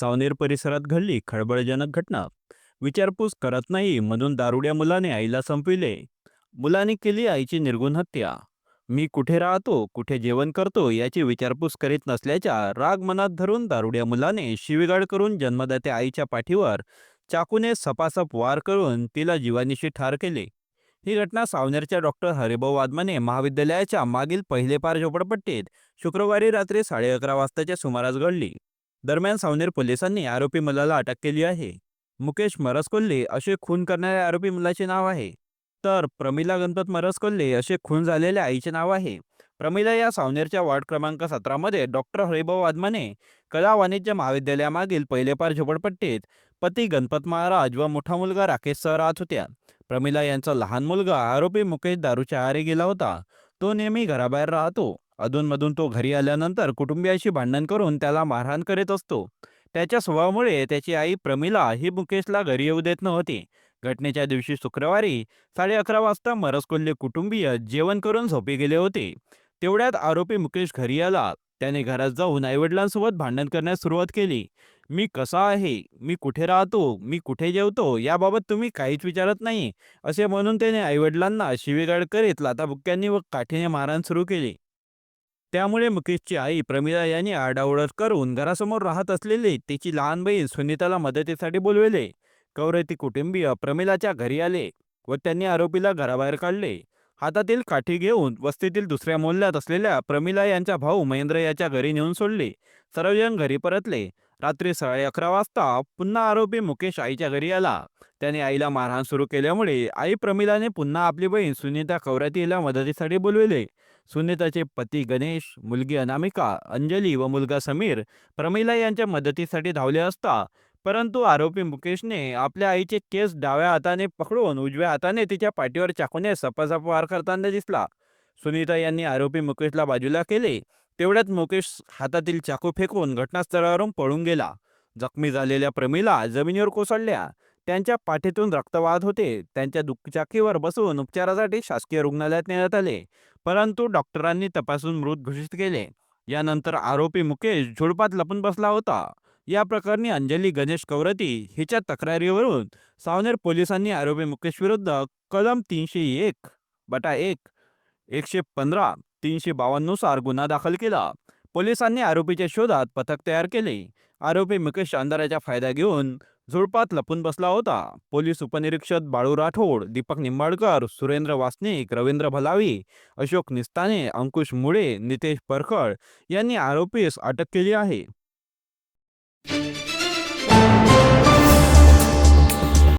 सावनेर परिसरात घडली खळबळजनक घटना. विचारपूस करत नाही म्हणून दारुड्या मुलाने आईला संपविले. मुलाने केली आईची निर्गुण हत्या. मी कुठे राहतो कुठे जेवण करतो याची विचारपूस करीत नसल्याच्या राग मनात धरून दारुड्या मुलाने शिवीगाळ करून जन्मदात्या आईच्या पाठीवर चाकूने सपासप वार करून तिला जीवानिशी ठार केले. ही घटना सावनेरच्या डॉक्टर हरिभाऊ वादमाने महाविद्यालयाच्या मागील पहिले पार झोपडपट्टीत शुक्रवारी रात्री साडे अकरा वाजताच्या सुमारास घडली. दरम्यान सावनेर पोलिसांनी आरोपी मुलाला अटक केली आहे. मुकेश मरसकोल्हे असे खून करणाऱ्या आरोपी मुलाचे नाव आहे. तर प्रमिला गणपत मरसकोल्हे असे खून झालेल्या आईचे नाव आहे. प्रमिला या सावनेरच्या वार्ड क्रमांक सतरामध्ये डॉक्टर हरिभाऊ वादमाने कला वाणिज्य महाविद्यालयामागील पहिलेपार झोपडपट्टीत पती गणपत महाराज व मोठा मुलगा राकेशसह राहत होत्या. प्रमिला यांचा लहान मुलगा आरोपी मुकेश दारूच्या आहारी गेला होता. तो नेहमी घराबाहेर राहतो. अधूनमधून तो घरी आल्यानंतर कुटुंबियाशी भांडण करून त्याला मारहाण करीत असतो. त्याच्या स्वभावामुळे त्याची आई प्रमिला ही मुकेशला घरी येऊ देत नव्हती. घटनेच्या दिवशी शुक्रवारी साडे अकरा वाजता मरसकोल्हे कुटुंबीय जेवण करून झोपी गेले होते. तेवढ्यात आरोपी मुकेश घरी आला. त्याने घरात जाऊन आईवडिलांसोबत भांडण करण्यास सुरुवात केली. मी कसा आहे? मी कुठे राहतो? मी कुठे जेवतो? याबाबत तुम्ही काहीच विचारत नाही. असे म्हणून त्याने आईवडिलांना शिवीगाळ करीत लाताबुक्क्यांनी व काठीने मारहाण सुरू केली. त्यामुळे मुकेशची आई प्रमिला यांनी आरडाओरड करून घरासमोर राहत असलेली तिची लहान बहीण सुनीताला मदतीसाठी बोलविले. कवरेती कुटुंबीय प्रमिलाच्या घरी आले व त्यांनी आरोपीला घराबाहेर काढले. हातातील काठी घेऊन वस्तीतील दुसऱ्या मोहल्ल्यात असलेल्या प्रमिला यांचा भाऊ महेंद्र याच्या घरी नेऊन सोडले. सर्वजण घरी परतले. रात्री साडे अकरा वाजता पुन्हा आरोपी मुकेश आईच्या घरी आला. त्याने आईला मारहाण सुरू केल्यामुळे आई प्रमिलाने पुन्हा आपली बहीण सुनीता कवरातीला मदतीसाठी बोलविले. सुनीताचे पती गणेश मुलगी अनामिका अंजली व मुलगा समीर प्रमिला यांच्या मदतीसाठी धावले असता परंतु आरोपी मुकेशने आपल्या आईचे केस डाव्या हाताने पकडून उजव्या हाताने तिच्या पाठीवर चाकूने सपासप वार करताना दिसला. सुनीता यांनी आरोपी मुकेशला बाजूला केले. तेवढ्यात मुकेश हातातील चाकू फेकून घटनास्थळावरून पळून गेला. जखमी झालेल्या प्रमीला जमिनीवर कोसळल्या. त्यांच्या पाठीतून रक्तवाद होते. त्यांच्या दुचाकीवर बसून उपचारासाठी शासकीय रुग्णालयात नेण्यात आले. परंतु डॉक्टरांनी तपासून मृत घोषित केले. यानंतर आरोपी मुकेश झुडपात लपून बसला होता. या प्रकरणी अंजली गणेश कवरती हिच्या तक्रारीवरून सावनेर पोलिसांनी आरोपी मुकेश विरुद्ध कलम तीनशे एक बटा एक एकशे पंधरा तीनशे बावन्ननुसार गुन्हा दाखल केला. पोलिसांनी आरोपीच्या शोधात पथक तयार केले. आरोपी मुकेश अंधाराचा फायदा घेऊन झुडपात लपून बसला होता. पोलीस उपनिरीक्षक बाळू राठोड दीपक निंबाळकर सुरेंद्र वासनिक रवींद्र भलावी अशोक निस्ताने अंकुश मुळे नितेश परखड यांनी आरोपीस अटक केली आहे.